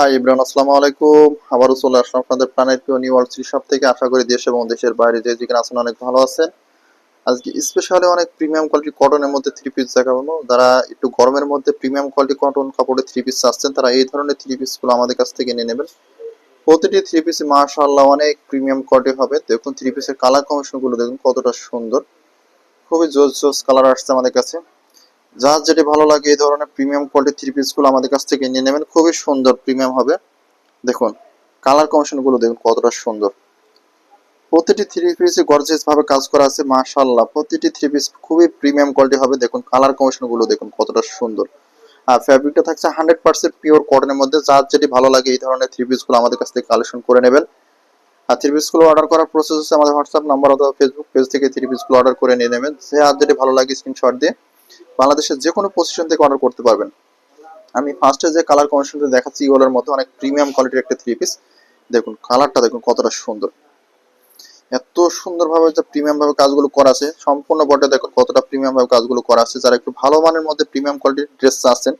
High Ibran আসসালামু আলাইকুম আবারও চলে আসলাম আপনাদের প্ল্যানেট পিও নিউ ওয়ার্ল্ড শপ থেকে আশা করি দেশ এবং দেশের বাইরে যে যেখানে আছেন অনেক ভালো আছেন। আজকে স্পেশালি অনেক প্রিমিয়াম কোয়ালিটি কটনের মধ্যে থ্রি পিস দেখাবো। যারা একটু গরমের মধ্যে প্রিমিয়াম কোয়ালিটি কটন কাপড়ে থ্রি পিস চাচ্ছেন তারা এই ধরনের থ্রি পিসগুলো আমাদের কাছ থেকে নিয়ে নেবেন। প্রতিটি থ্রি পিসে মাশাআল্লাহ অনেক প্রিমিয়াম কোয়ালিটি হবে। দেখুন থ্রি পিসের কালার কম্বিনেশনগুলো দেখুন কতটা সুন্দর। খুবই জোস জোস কালার আসছে আমাদের কাছে। যার যেটি ভালো লাগে, এই ধরনের প্রিমিয়াম কোয়ালিটি থ্রি পিসগুলো আমাদের কাছ থেকে নিয়ে নেবেন। খুবই সুন্দর প্রিমিয়াম হবে। দেখুন কালার কমিশনগুলো দেখুন কতটা সুন্দর। প্রতিটি থ্রি পিসে গর্জিয়াস ভাবে কাজ করা আছে, মাশাআল্লাহ। প্রতিটি থ্রি পিস খুবই প্রিমিয়াম কোয়ালিটি হবে। দেখুন কালার কমিশনগুলো দেখুন কতটা সুন্দর। আর ফ্যাব্রিকটা থাকছে হান্ড্রেড পার্সেন্ট পিওর কটনের মধ্যে। যার যেটি ভালো লাগে, এই ধরনের থ্রি পিসগুলো আমাদের কাছ থেকে কালেকশন করে নেবেন। আর থ্রি পিসগুলো অর্ডার করার প্রসেস হচ্ছে আমাদের হোয়াটসঅ্যাপ নাম্বার অথবা ফেসবুক পেজ থেকে থ্রি পিসগুলো অর্ডার করে নিয়ে নেবেন। যে আর যেটি ভালো লাগে স্ক্রিনশট দিয়ে বাংলাদেশের যে কোনো পজিশন থেকে অর্ডার করতে পারবেন। আমি ফার্স্টে যে কালার কমিশনটা দেখাচ্ছি ইগলের মধ্যে অনেক প্রিমিয়াম কোয়ালিটির একটা থ্রি পিস দেখুন কালারটা দেখুন কতটা সুন্দর। এত সুন্দরভাবে যে প্রিমিয়াম ভাবে কাজগুলো করা আছে, সম্পূর্ণ বটে দেখুন কতটা প্রিমিয়াম ভাবে কাজগুলো করা আছে। যারা একটু ভালো মানের মধ্যে প্রিমিয়াম কোয়ালিটির ড্রেস আছেন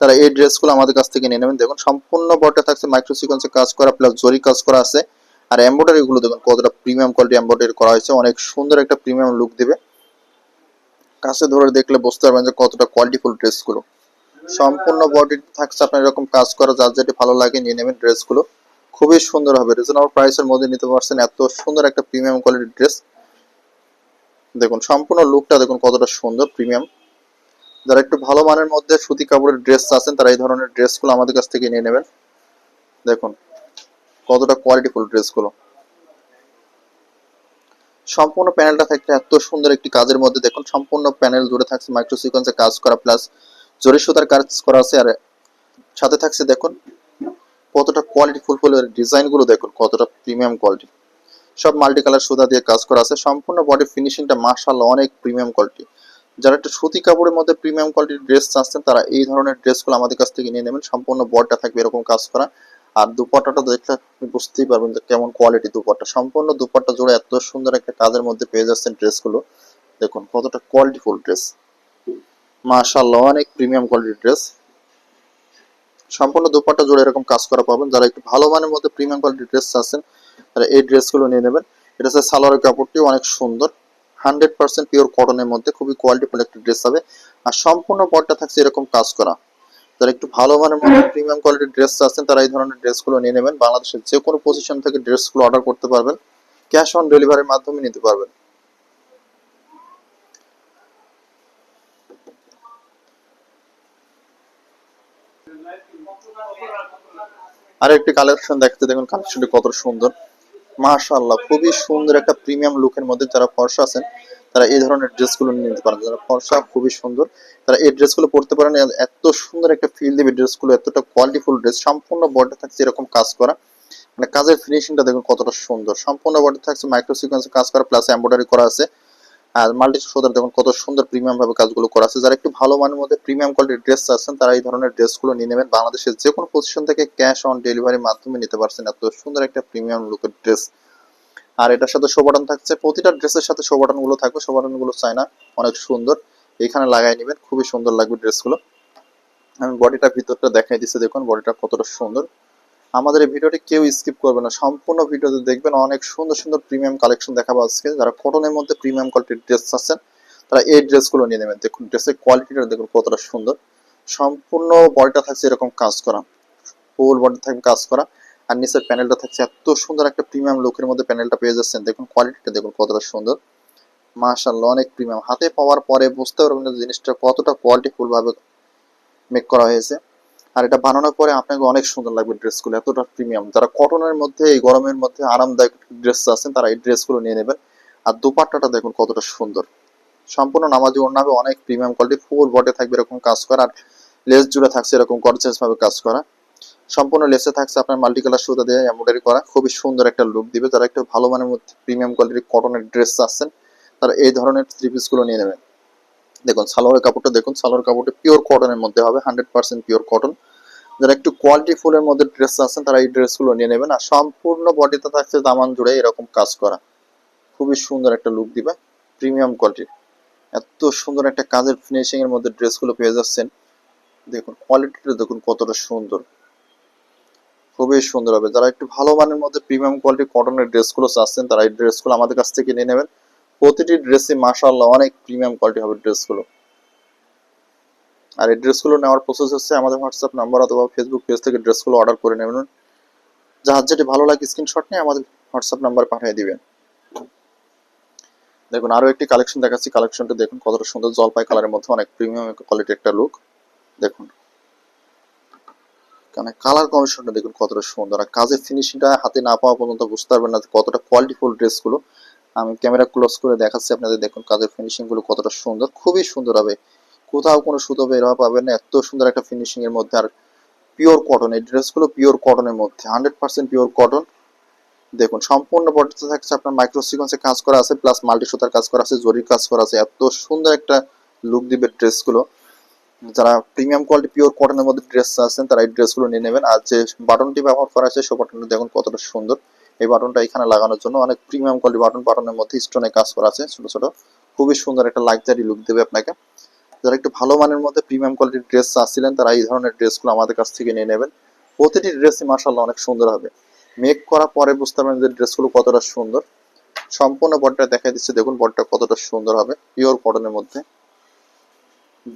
তারা এই ড্রেসগুলো আমাদের কাছ থেকে নিয়ে নেবেন। দেখুন, সম্পূর্ণ বটে থাকছে মাইক্রো সিকোয়েন্সে কাজ করা প্লাস জরি কাজ করা আছে। আর এমব্রয়ডারি গুলো দেখুন কতটা প্রিমিয়াম কোয়ালিটি এমব্রয়ডারি করা হয়েছে। অনেক সুন্দর একটা প্রিমিয়াম লুক দিবে। কাছে ধরে দেখলে বুঝতে পারবেন যে কতটা কোয়ালিটিফুল ড্রেসগুলো সম্পূর্ণ বডি থাকছে আপনার এরকম কাজ করা, যার যেটি ভালো লাগে নিয়ে নেবেন ড্রেসগুলো খুবই সুন্দর হবে। রিজনেবল প্রাইসের মধ্যে নিতে পারছেন এত সুন্দর একটা প্রিমিয়াম কোয়ালিটির ড্রেস দেখুন, সম্পূর্ণ লুকটা দেখুন কতটা সুন্দর প্রিমিয়াম যারা একটু ভালো মানের মধ্যে সুতি কাপড়ের ড্রেস আছেন, তারা এই ধরনের ড্রেসগুলো আমাদের কাছ থেকে নিয়ে নেবেন। দেখুন, কতটা কোয়ালিটিফুল ড্রেসগুলো সম্পূর্ণ প্যানেলটা থাকছে এত সুন্দর একটি কাজের মধ্যে। দেখুন, সম্পূর্ণ প্যানেল জুড়ে থাকছে মাইক্রো সিকোয়েন্সে কাজ করা প্লাস জরি সুতার কাজ করা আছে, আর সাথে থাকছে, দেখুন, কতটা কোয়ালিটি ফুল ফুল ডিজাইনগুলো দেখুন, কতটা প্রিমিয়াম কোয়ালিটি সব মাল্টি কালার সুতা দিয়ে কাজ করা আছে। সম্পূর্ণ বডি ফিনিশিংটা মার্শাল্লাহ অনেক প্রিমিয়াম কোয়ালিটি যারা একটা সুতি কাপড়ের মধ্যে প্রিমিয়াম কোয়ালিটির ড্রেস চাচ্ছেন, তারা এই ধরনের ড্রেসগুলো আমাদের কাছ থেকে নিয়ে নেবেন। সম্পূর্ণ বডটা থাকবে এরকম কাজ করা। আর দুপাট্টাটা দেখলে আপনি বুঝতেই পারবেন যে কেমন কোয়ালিটি দুপাট্টা। সম্পূর্ণ দুপাট্টা জুড়ে এত সুন্দর একটা কাজের মধ্যে পেয়ে যাচ্ছেন ড্রেসগুলো। দেখুন, কতটা কোয়ালিটিফুল ড্রেস মাশাআল্লাহ, অনেক প্রিমিয়াম কোয়ালিটির ড্রেস সম্পূর্ণ দুপাট্টা জুড়ে এরকম কাজ করা পাবেন। যারা একটু ভালো মানের মধ্যে প্রিমিয়াম কোয়ালিটির ড্রেস আছেন, তারা এই ড্রেসগুলো নিয়ে নেবেন। এটা হচ্ছে সালোয়ারের কাপড়টি অনেক সুন্দর। হান্ড্রেড পার্সেন্ট পিওর কটনের মধ্যে খুবই কোয়ালিটিফুল একটা ড্রেস হবে। আর সম্পূর্ণ পরটা থাকছে এরকম কাজ করা। যারা একটু ভালো মানের মধ্যে প্রিমিয়াম কোয়ালিটির ড্রেস আছেন তারা এই ধরনের ড্রেসগুলো নিয়ে নেবেন। বাংলাদেশের যে কোনো পজিশন থেকে ড্রেসগুলো অর্ডার করতে পারবেন। ক্যাশ অন ডেলিভারির মাধ্যমে নিতে পারবেন। আর একটি কালেকশন দেখতে দেখুন কালেকশনটি কত সুন্দর। মাশাআল্লাহ, খুবই সুন্দর একটা প্রিমিয়াম লুকের মধ্যে যারা ফর্সা আছেন তারা এই ধরনের ড্রেসগুলো নিয়ে নিতে পারেন। যারা ফর্সা, খুবই সুন্দর। তারা এই ড্রেসগুলো পরতে পারেন। এত সুন্দর একটা ফিল দিবে ড্রেসগুলো, এতটা কোয়ালিটিফুল ড্রেস। সম্পূর্ণ বডি থাকছে এরকম কাজ করা। মানে কাজের ফিনিশিংটা দেখুন কতটা সুন্দর। সম্পূর্ণ বডি থাকছে মাইক্রো সিকোয়েন্সে কাজ করা প্লাস এমব্রয়ডারি করা আছে। আর মাল্টি সোদার দেখুন কত সুন্দর প্রিমিয়াম ভাবে কাজগুলো করা আছে। যারা একটু ভালো মানের মধ্যে প্রিমিয়াম কোয়ালিটির ড্রেস আছেন তারা এই ধরনের ড্রেসগুলো নিয়ে নেবেন। বাংলাদেশের যে কোনো পজিশন থেকে ক্যাশ অন ডেলিভারির মাধ্যমে নিতে পারছেন। এত সুন্দর একটা প্রিমিয়াম লুকের ড্রেস আর এটার সাথে শোবাটন থাকছে, প্রতিটা ড্রেসের সাথে শোবাটনগুলো থাকবে শোবাটনগুলো চাই না অনেক সুন্দর। এখানে লাগাই নেবেন, খুবই সুন্দর লাগবে ড্রেসগুলো। আমি বডিটা ভিতরটা দেখাই দিচ্ছি দেখুন, বডিটা কতটা সুন্দর। আমাদের এই ভিডিওটি কেউ স্কিপ করবে না, সম্পূর্ণ ভিডিওতে দেখবেন অনেক সুন্দর সুন্দর প্রিমিয়াম কালেকশন দেখাবো আজকে। যারা কটনের মধ্যে প্রিমিয়াম কোয়ালিটির ড্রেস আছেন, তারা এই ড্রেসগুলো নিয়ে নেবেন। দেখুন, ড্রেসের কোয়ালিটিটা দেখুন, কতটা সুন্দর। সম্পূর্ণ বডিটা থাকছে এরকম কাজ করা। ফুল বডি থাকবে কাজ করা। আর নিচের প্যানেলটা থাকছে এত সুন্দর একটা প্রিমিয়াম লুকের মধ্যে প্যানেলটা পেয়ে যাচ্ছেন। দেখুন কোয়ালিটিটা দেখুন কতটা সুন্দর। মাশাআল্লাহ, অনেক প্রিমিয়াম হাতে পাওয়ার পরে বুঝতে পারবেন জিনিসটা কতটা কোয়ালিটিফুল ভাবে মেক করা হয়েছে। আর এটা বানানোর পরে আপনাকে অনেক সুন্দর লাগবে ড্রেসগুলো, এতটা প্রিমিয়াম যারা কটনের মধ্যে, এই গরমের মধ্যে আরামদায়ক ড্রেস আছেন, তারা এই ড্রেসগুলো নিয়ে নেবেন। আর দুপাট্টাটা দেখুন কতটা সুন্দর। সম্পূর্ণ নামাজি ওড়নাবে অনেক প্রিমিয়াম কোয়ালিটি ফুল বডি থাকবে এরকম কাজ করা। আর লেস জুড়ে থাকছে এরকম গর্জিয়াস ভাবে কাজ করা। সম্পূর্ণ লেসে থাকছে আপনার মাল্টি কালার সুতা দিয়ে এমব্রয়ডারি করা। খুবই সুন্দর একটা লুক দিবে। যারা একটু ভালো মানের মধ্যে প্রিমিয়াম কোয়ালিটির কটনের ড্রেস আছেন তারা এই ধরনের থ্রি পিসগুলো নিয়ে নেবেন। দেখুন, সালোয়ারের কাপড়টা দেখুন সালোয়ার কাপড়টা পিওর কটনের মধ্যে হবে হান্ড্রেড পার্সেন্ট পিওর কটন যারা একটু কোয়ালিটি ফুলের মধ্যে ড্রেস আছেন তারা এই ড্রেসগুলো নিয়ে নেবেন। আর সম্পূর্ণ বডিতে থাকছে দামান জুড়ে এরকম কাজ করা। খুবই সুন্দর একটা লুক দিবে প্রিমিয়াম কোয়ালিটির এত সুন্দর একটা কাজের ফিনিশিং এর মধ্যে ড্রেসগুলো পেয়ে যাচ্ছেন। দেখুন কোয়ালিটিটা দেখুন কতটা সুন্দর। খুবই সুন্দর হবে। যারা একটু ভালো মানের মধ্যে প্রিমিয়াম কোয়ালিটি কটনের ড্রেসগুলো চাচ্ছেন, তারা এই ড্রেসগুলো আমাদের কাছ থেকে নিয়ে নেবেন। প্রতিটি ড্রেসই মাশাআল্লাহ অনেক প্রিমিয়াম কোয়ালিটি হবে ড্রেসগুলো আর এই ড্রেসগুলো নেওয়ার প্রসেস হচ্ছে আমাদের হোয়াটসঅ্যাপ নাম্বার অথবা ফেসবুক পেজ থেকে ড্রেসগুলো অর্ডার করে নেবেন। যার যেটি ভালো লাগে স্ক্রিনশট নিয়ে আমাদের হোয়াটসঅ্যাপ নাম্বার পাঠিয়ে দিবেন। দেখুন আরও একটি কালেকশন দেখাচ্ছি। কালেকশনটা দেখুন, কতটা সুন্দর জলপাই কালারের মধ্যে অনেক প্রিমিয়াম কোয়ালিটি একটা লুক দেখুন। কারণ কালার কমিশনটা দেখুন কতটা সুন্দর। আর কাজের ফিনিশিংটা হাতে না পাওয়া পর্যন্ত বুঝতে পারবেন না কতটা কোয়ালিটিফুল ড্রেসগুলো আমি ক্যামেরা ক্লোজ করে দেখাচ্ছি আপনাদের, দেখুন কাজের ফিনিশিংগুলো কতটা সুন্দর। খুবই সুন্দর হবে। কোথাও কোনো সুতো বের হওয়া পাবেন না। এত সুন্দর একটা ফিনিশিং এর মধ্যে। আর পিওর কটন এই ড্রেসগুলো পিওর কটনের মধ্যে। হান্ড্রেড পার্সেন্ট পিওর কটন দেখুন, সম্পূর্ণ বডিতে থাকছে আপনার মাইক্রো সিকোয়েন্সে কাজ করা আছে প্লাস মাল্টি সুতার কাজ করা আছে, জরির কাজ করা আছে। এত সুন্দর একটা লুক দিবে ড্রেসগুলো যারা প্রিমিয়াম কোয়ালিটি পিওর কটনের মধ্যে ড্রেস আছেন, তারা এই ড্রেসগুলো নিয়ে নেবেন। আর যে বাটনটি ব্যবহার করা আছে সেই বাটনটা দেখুন কতটা সুন্দর। এই বাটনটা এখানে লাগানোর জন্য অনেক প্রিমিয়াম কোয়ালিটি বাটন বাটনের মধ্যে স্টোনে কাজ করা আছে, ছোট ছোট। খুবই সুন্দর একটা লাক্সারি লুক দেবে আপনাকে। যারা একটু ভালো মানের মধ্যে প্রিমিয়াম কোয়ালিটির ড্রেস চাচ্ছিলেন তারা এই ধরনের ড্রেসগুলো আমাদের কাছ থেকে নিয়ে নেবেন। প্রতিটি ড্রেসই মার্শাল্লাহ অনেক সুন্দর হবে। মেক করার পরে বুঝতে পারবেন যে ড্রেসগুলো কতটা সুন্দর। সম্পূর্ণ বডটা দেখা দিচ্ছে, দেখুন বডিটা কতটা সুন্দর হবে পিওর কটনের মধ্যে।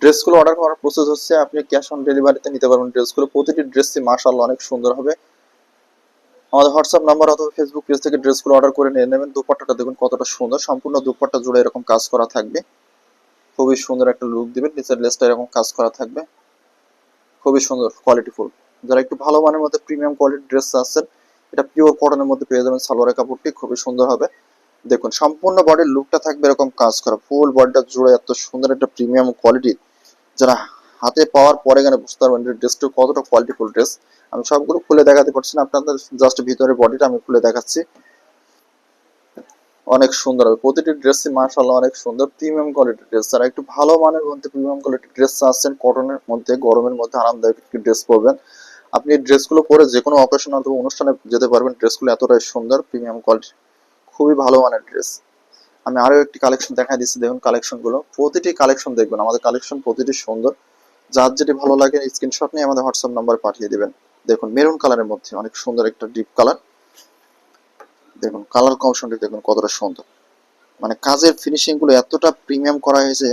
ড্রেসগুলো অর্ডার করার প্রসেস হচ্ছে আপনি ক্যাশ অন ডেলিভারিতে নিতে পারবেন ড্রেসগুলো। প্রতিটি ড্রেসই মার্শাল্লাহ অনেক সুন্দর হবে। আমাদের হোয়াটসঅ্যাপ নাম্বার অথবা ফেসবুক পেজ থেকে ড্রেসগুলো অর্ডার করে নিয়ে নেবেন। দুপাট্টাটা দেখুন কতটা সুন্দর। সম্পূর্ণ দুপাট্টা জুড়ে এরকম কাজ করা থাকবে। খুবই সুন্দর একটা লুক দিবে নিচের লেসটা এরকম কাজ করা থাকবে। খুবই সুন্দর কোয়ালিটিফুল যারা একটু ভালো মানের মধ্যে প্রিমিয়াম কোয়ালিটির ড্রেস আছেন, এটা পিওর কটনের মধ্যে পেয়ে যাবেন সালোয়ারের কাপড়টি। খুবই সুন্দর হবে। দেখুন, সম্পূর্ণ বডির লুকটা থাকবে এরকম কাজ করা। ফুল বডিটা জুড়ে এত সুন্দর একটা প্রিমিয়াম কোয়ালিটি যারা হাতে পাওয়ার পরে গেলে বুঝতে পারবেন ড্রেসটা কতটা কোয়ালিটিফুল ড্রেস আমি সবগুলো খুলে দেখাতে পারছি না, আপনাদের জাস্ট ভিতরের বডিটা আমি খুলে দেখাচ্ছি। অনেক সুন্দর হবে। প্রতিটি ড্রেসই মার্শাল্লাহ অনেক সুন্দর প্রিমিয়াম কোয়ালিটির ড্রেস যারা একটু ভালো মানের মধ্যে প্রিমিয়াম কোয়ালিটির ড্রেস চাচ্ছেন কটনের মধ্যে, গরমের মধ্যে আরামদায়ক একটি ড্রেস পরবেন। আপনি ড্রেসগুলো পরে যে কোনো অকেশন অথবা অনুষ্ঠানে যেতে পারবেন ড্রেসগুলো এতটাই সুন্দর প্রিমিয়াম কোয়ালিটি খুবই ভালো মানের ড্রেস আমি আরও একটি কালেকশন দেখা দিচ্ছি, দেখুন কালেকশনগুলো প্রতিটি কালেকশন দেখবেন, আমাদের কালেকশন প্রতিটি সুন্দর। যার যেটি ভালো লাগে স্ক্রিনশট নিয়ে আমাদের হোয়াটসঅ্যাপ নাম্বার পাঠিয়ে দিবেন। দেখুন মেরুন কালারের মধ্যে অনেক সুন্দর একটা ডিপ কালার দেখুন কালার কমিশনটি দেখুন কতটা সুন্দর। মানে কাজের ফিনিশিংগুলো এতটা প্রিমিয়াম করা হয়েছে,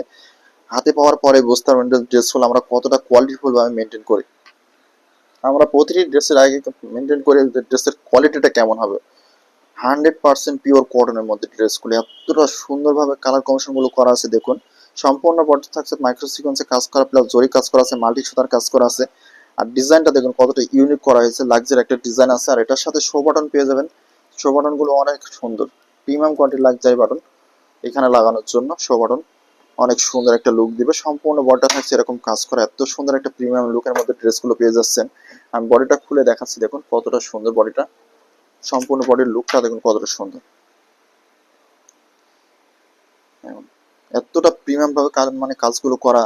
হাতে পাওয়ার পরে বুঝতে পারবেন ড্রেসগুলো আমরা কতটা কোয়ালিটিফুল ভাবে মেনটেন করি। আমরা প্রতিটি ড্রেসের আগে মেনটেন করি ড্রেসের কোয়ালিটিটা কেমন হবে। হান্ড্রেড পার্সেন্ট পিওর কটনের মধ্যে ড্রেসগুলো। এতটা সুন্দরভাবে কালার কমিশনগুলো করা আছে, দেখুন। সম্পূর্ণ বডি থাকছে মাইক্রো কাজ করা প্লাস জরি কাজ করা আছে মাল্টি সুতার কাজ করা আছে। আর ডিজাইনটা দেখুন কতটা ইউনিক করা হয়েছে লাক্সারি একটা ডিজাইন আছে। আর এটার সাথে শো বাটন পেয়ে যাবেন। শো বাটনগুলো অনেক সুন্দর। প্রিমিয়াম কোয়ালিটির লাক্সারি বাটন এখানে লাগানোর জন্য শো বাটন অনেক সুন্দর একটা লুক দিবে। সম্পূর্ণ বডিটা থাকছে এরকম কাজ করা। এত সুন্দর একটা প্রিমিয়াম লুকের মধ্যে ড্রেসগুলো পেয়ে যাচ্ছেন। আমি বডিটা খুলে দেখাচ্ছি, দেখুন কতটা সুন্দর বডিটা সম্পূর্ণ বডির লুকটা দেখুন কতটা সুন্দর। এতটা প্রিমিয়াম ভাবে মানে কাজগুলো করা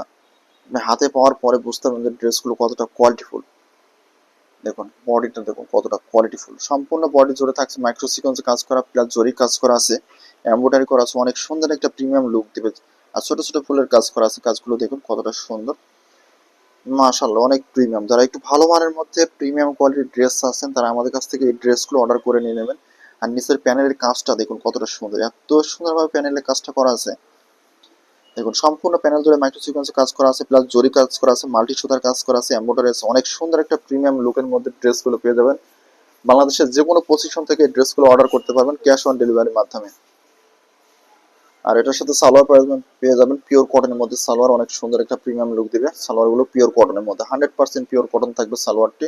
মানে হাতে পাওয়ার পরে বুঝতে পারবেন যে ড্রেসগুলো কতটা কোয়ালিটিফুল দেখুন বডিটা দেখুন কতটা কোয়ালিটিফুল সম্পূর্ণ বডি জুড়ে থাকছে মাইক্রো সিকোয়েন্সে কাজ করা প্লাস জরি কাজ করা আছে এমব্রয়ডারি করা আছে, অনেক সুন্দর একটা প্রিমিয়াম লুক দেবে। আর ছোট ছোট ফুলের কাজ করা আছে, কাজগুলো দেখুন কতটা সুন্দর। মাশাল্লাহ অনেক প্রিমিয়াম যারা একটু ভালো মানের মধ্যে প্রিমিয়াম কোয়ালিটির ড্রেস আছেন, তারা আমাদের কাছ থেকে এই ড্রেসগুলো অর্ডার করে নিয়ে নেবেন। আর নিচের প্যানেলের কাজটা দেখুন কতটা সুন্দর, এত সুন্দরভাবে প্যানেলের কাজটা করা আছে। দেখুন, সম্পূর্ণ প্যানেল জুড়ে মাইক্রো সিকোয়েন্সে কাজ করা আছে প্লাস জরি কাজ করা আছে মাল্টি সুতার কাজ করা আছে এম্বয়ডারি আছে। অনেক সুন্দর একটা প্রিমিয়াম লুকের মধ্যে ড্রেসগুলো পেয়ে যাবেন। বাংলাদেশের যে কোনো পজিশন থেকে ড্রেসগুলো অর্ডার করতে পারবেন ক্যাশ অন ডেলিভারির মাধ্যমে। আর এটার সাথে সালোয়ার পেয়ে যাবেন পেয়ে যাবেন পিওর কটনের মধ্যে। সালোয়ার অনেক সুন্দর একটা প্রিমিয়াম লুক দিবে। সালোয়ারগুলো পিওর কটনের মধ্যে। হান্ড্রেড পার্সেন্ট পিওর কটন থাকবে সালোয়ারটি।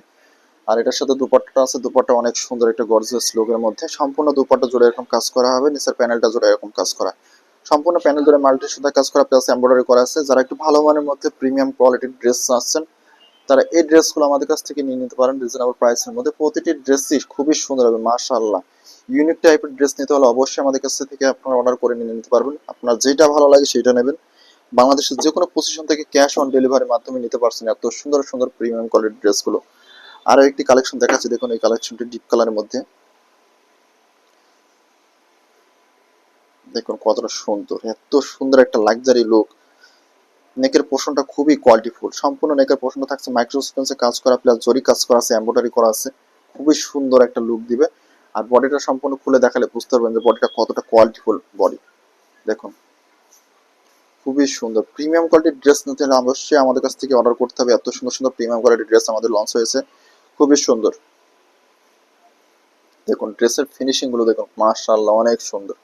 আর এটার সাথে দুপাট্টা আছে। দুপাট্টা অনেক সুন্দর একটা গর্জিয়াস লুকের মধ্যে। সম্পূর্ণ দুপাট্টা জুড়ে এরকম কাজ করা হবে। নিচের প্যানেলটা জুড়ে এরকম কাজ করা। সম্পূর্ণ প্যানেল জুড়ে মাল্টি সুতা কাজ করা প্লাস এমব্রয়ডারি করা আছে। যারা একটু ভালো মানের মধ্যে প্রিমিয়াম কোয়ালিটির ড্রেস চাচ্ছেন, তারা এই ড্রেসগুলো আমাদের কাছ থেকে নিয়ে নিতে পারেন। রিজনেবল প্রাইসের মধ্যে। প্রতিটি ড্রেসই খুবই সুন্দর হবে, মাশাআল্লাহ। ইউনিক টাইপের ড্রেস নিতে হলে অবশ্যই আমাদের কাছ থেকে আপনারা অর্ডার করে নিয়ে নিতে পারবেন। আপনার যেটা ভালো লাগে সেটা নেবেন। বাংলাদেশের যে কোনো পজিশন থেকে ক্যাশ অন ডেলিভারির মাধ্যমে নিতে পারছেন এত সুন্দর সুন্দর প্রিমিয়াম কোয়ালিটির ড্রেসগুলো আরও একটি কালেকশন দেখাচ্ছি, দেখুন এই কালেকশনটি ডিপ কালারের মধ্যে। দেখুন কতটা সুন্দর, এত সুন্দর একটা লাক্সারি লুক নেকের পোষণটা খুবই কোয়ালিটিফুল সম্পূর্ণ নেকের পোষণটা থাকছে মাইক্রো কাজ করা প্লাস জরি কাজ করা আছে এমব্রয়ডারি করা আছে। খুবই সুন্দর একটা লুক দিবে। আর বডিটা সম্পূর্ণ খুলে দেখালে বুঝতে পারবেন যে বডিটা কতটা কোয়ালিটিফুল বডি দেখুন। খুবই সুন্দর। প্রিমিয়াম কোয়ালিটির ড্রেস নিতে হলে অবশ্যই আমাদের কাছ থেকে অর্ডার করতে হবে। এত সুন্দর সুন্দর প্রিমিয়াম কোয়ালিটির ড্রেস আমাদের লঞ্চ হয়েছে। খুবই সুন্দর। দেখুন ড্রেসের ফিনিশিংগুলো দেখুন, মাশাআল্লাহ, অনেক সুন্দর।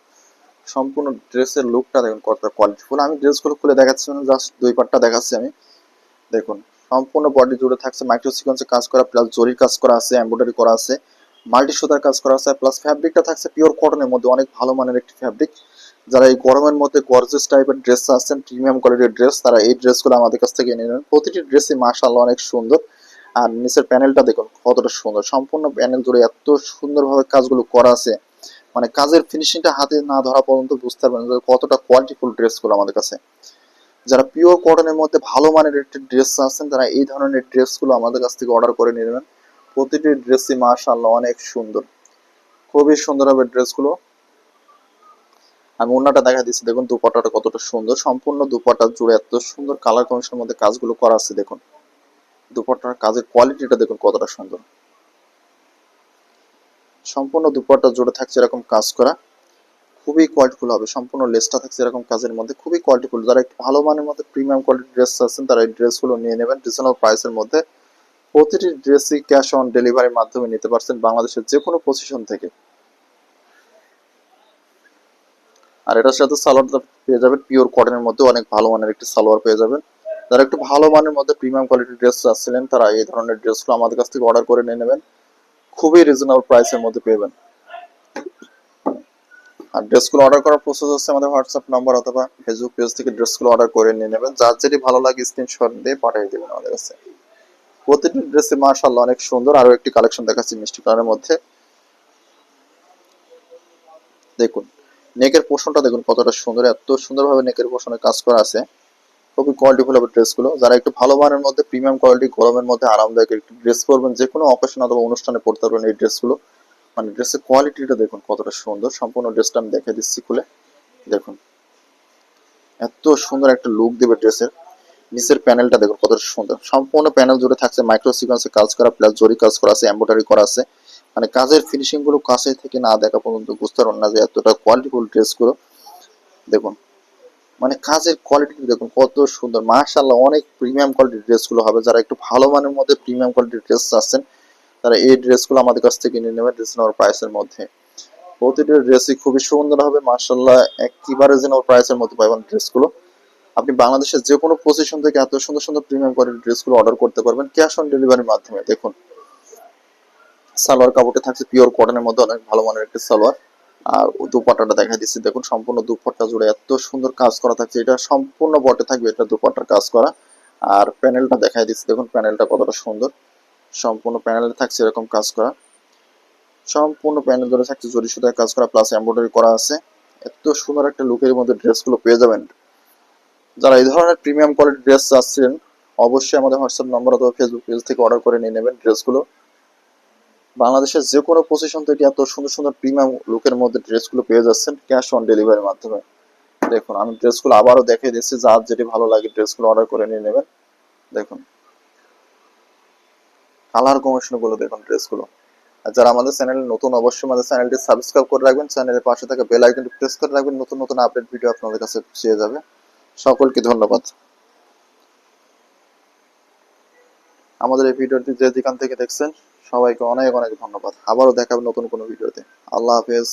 সম্পূর্ণ ড্রেসের লুকটা দেখুন, কতটা কোয়ালিটিফুল আমি ড্রেসগুলো খুলে দেখাচ্ছি না জাস্ট দুই পার্টটা দেখাচ্ছি আমি। দেখুন, সম্পূর্ণ বডি জুড়ে থাকছে মাইক্রো সিকোয়েন্সে কাজ করা প্লাস জরির কাজ করা আছে এমব্রয়ডারি করা আছে। মাল্টি সুতার কাজ করা আছে প্লাস ফ্যাব্রিকটা থাকছে পিওর কটনের মধ্যে, অনেক ভালো মানের একটি ফ্যাব্রিক যারা এই গরমের মধ্যে গর্জেস টাইপের ড্রেস আছেন প্রিমিয়াম কোয়ালিটির ড্রেস তারা এই ড্রেসগুলো আমাদের কাছ থেকে নিয়ে নেবেন। প্রতিটি ড্রেসই মাশাআল্লাহ অনেক সুন্দর। আর নিচের প্যানেলটা দেখুন, কতটা সুন্দর। সম্পূর্ণ প্যানেল জুড়ে এত সুন্দরভাবে কাজগুলো করা আছে। মানে কাজের ফিনিশিংটা হাতে না ধরা পর্যন্ত বুঝতে পারবেন যে কতটা কোয়ালিটিফুল ড্রেসগুলো আমাদের কাছে। যারা পিওর কটনের মধ্যে ভালো মানের একটি ড্রেস আছেন তারা এই ধরনের ড্রেসগুলো আমাদের কাছ থেকে অর্ডার করে নিয়ে নেবেন। প্রতিটি ড্রেসই মাশাআল্লাহ অনেক সুন্দর। খুবই সুন্দর হবে ড্রেসগুলো। আমি অন্যটা দেখা দিচ্ছি, দেখুন দুপাটাটা কতটা সুন্দর। সম্পূর্ণ দুপাটা জুড়ে এত সুন্দর কালার কমিশনের মধ্যে কাজগুলো করা আছে, দেখুন। দুপাটার কাজের কোয়ালিটিটা দেখুন কতটা সুন্দর। সম্পূর্ণ দুপাটা জুড়ে থাকছে এরকম কাজ করা। খুবই কোয়ালিটিফুল হবে, সম্পূর্ণ লেসটা থাকছে এরকম কাজের মধ্যে। খুবই কোয়ালিটিফুল যারা একটু ভালো মানের মধ্যে প্রিমিয়াম কোয়ালিটির ড্রেস আছেন, তারা এই ড্রেসগুলো নিয়ে নেবেন। রিজনেবল প্রাইসের মধ্যে প্রতিটি ড্রেসই ক্যাশ অন ডেলিভারির মাধ্যমে নিতে পারছেন বাংলাদেশের যে কোনো পজিশন থেকে। আর এটার সাথে সালোয়ারটা পেয়ে যাবেন পিওর কটনের মধ্যে অনেক ভালো মানের একটি সালোয়ার পেয়ে যাবেন। যারা একটু ভালো মানের মধ্যে প্রিমিয়াম কোয়ালিটির ড্রেস চাচ্ছিলেন, তারা এই ধরনের ড্রেসগুলো আমাদের কাছ থেকে অর্ডার করে নিয়ে নেবেন। খুবই রিজনেবল প্রাইসের মধ্যে পেবেন আর ড্রেসগুলো অর্ডার করার প্রসেস হচ্ছে আমাদের হোয়াটসঅ্যাপ নাম্বার অথবা ফেসবুক পেজ থেকে ড্রেসগুলো অর্ডার করে নিয়ে নেবেন। যার যেটি ভালো লাগে স্ক্রিনশট দিয়ে পাঠিয়ে দেবেন আমাদের কাছে। প্রতিটি ড্রেসে মাশাআল্লাহ অনেক সুন্দর। আরও একটি কালেকশন দেখাচ্ছি মিষ্টি কালারের মধ্যে। দেখুন, নেকের পোর্শনটা দেখুন কতটা সুন্দর, এত সুন্দরভাবে নেকের পোর্শনে কাজ করা আছে। খুবই কোয়ালিটিফুল হবে ড্রেসগুলো। যারা একটু ভালো মানের মধ্যে প্রিমিয়াম কোয়ালিটি গরমের মধ্যে আরামদায়ক একটি ড্রেস পরবেন যে কোনো অকেশন অথবা অনুষ্ঠানে পড়তে পারবেন এই ড্রেসগুলো। মানে ড্রেসের কোয়ালিটিটা দেখুন কতটা সুন্দর। সম্পূর্ণ ড্রেসটা আমি দেখে দিচ্ছি খুলে। দেখুন, এত সুন্দর একটা লুক দেবে ড্রেসের। নিচের প্যানেলটা দেখুন, কতটা সুন্দর। সম্পূর্ণ প্যানেল জুড়ে থাকছে মাইক্রো সিকোয়েন্সে কাজ করা প্লাস জরি কাজ করা আছে এমব্রয়ডারি করা আছে। মানে কাজের ফিনিশিংগুলো কাছে থেকে না দেখা পর্যন্ত বুঝতে পারবেন না যে এতটা কোয়ালিটিফুল ড্রেসগুলো দেখুন মানে কাজের কোয়ালিটি দেখুন, কত সুন্দর। মাশাআল্লাহ, অনেক প্রিমিয়াম কোয়ালিটির ড্রেসগুলো হবে। যারা একটু ভালো মানের মধ্যে প্রিমিয়াম কোয়ালিটির ড্রেস চাচ্ছেন, তারা এই ড্রেসগুলো আমাদের কাছ থেকে নিয়ে নেবেন রিজনেবল প্রাইসের মধ্যে। প্রতিটি ড্রেসই খুবই সুন্দর হবে, মাশাআল্লাহ, একেবারে রিজনেবল প্রাইসের মধ্যে পাবেন ড্রেসগুলো আপনি বাংলাদেশের যে কোনো পজিশন থেকে এত সুন্দর সুন্দর প্রিমিয়াম কোয়ালিটির ড্রেসগুলো অর্ডার করতে পারবেন ক্যাশ অন ডেলিভারির মাধ্যমে। দেখুন, সালোয়ার কাপড়টা থাকছে পিওর কটনের মধ্যে, অনেক ভালো মানের একটা সালোয়ার। আর দুপাট্টাটা দেখা দিচ্ছি। দেখুন, সম্পূর্ণ দুপাট্টা জুড়ে এত সুন্দর কাজ করা থাকছে। এটা সম্পূর্ণ বটে থাকবে, এটা দুপাট্টার কাজ করা। আর প্যানেলটা দেখাই দিচ্ছি। দেখুন, প্যানেলটা কতটা সুন্দর। সম্পূর্ণ প্যানেলে থাকছে এরকম কাজ করা। সম্পূর্ণ প্যানেল ধরে থাকছে জরি সুতায় কাজ করা প্লাস এমব্রয়ডারি করা আছে। এত সুন্দর একটা লুকের মধ্যে ড্রেসগুলো পেয়ে যাবেন। যারা এই ধরনের প্রিমিয়াম কোয়ালিটির ড্রেস চাচ্ছেন, অবশ্যই আমাদের হোয়াটসঅ্যাপ নম্বর অথবা ফেসবুক পেজ থেকে অর্ডার করে নিয়ে নেবেন ড্রেসগুলো বাংলাদেশের যে কোনো পজিশন থেকে এত সুন্দর সুন্দর প্রিমিয়াম লুকের মধ্যে ড্রেসগুলো পেয়ে যাচ্ছেন ক্যাশ অন ডেলিভারির মাধ্যমে। দেখুন, আমি ড্রেসগুলো আবারও দেখিয়ে দিচ্ছি, যার যেটি ভালো লাগে ড্রেসগুলো অর্ডার করে নিয়ে নেবেন। দেখুন কালার কমিশনগুলো দেখুন ড্রেসগুলো আর যারা আমাদের চ্যানেলে নতুন, অবশ্যই আমাদের চ্যানেলটি সাবস্ক্রাইব করে রাখবেন। চ্যানেলের পাশে থাকা বেল আইকনটি প্রেস করে রাখবেন। নতুন নতুন আপডেট ভিডিও আপনাদের কাছে পেয়ে যাবে। সকলকে ধন্যবাদ। আমাদের এই ভিডিওটি যে যেখান থেকে দেখছেন, সবাইকে অনেক অনেক ধন্যবাদ। আবারও দেখাবো নতুন কোনো ভিডিওতে। আল্লাহ হাফেজ।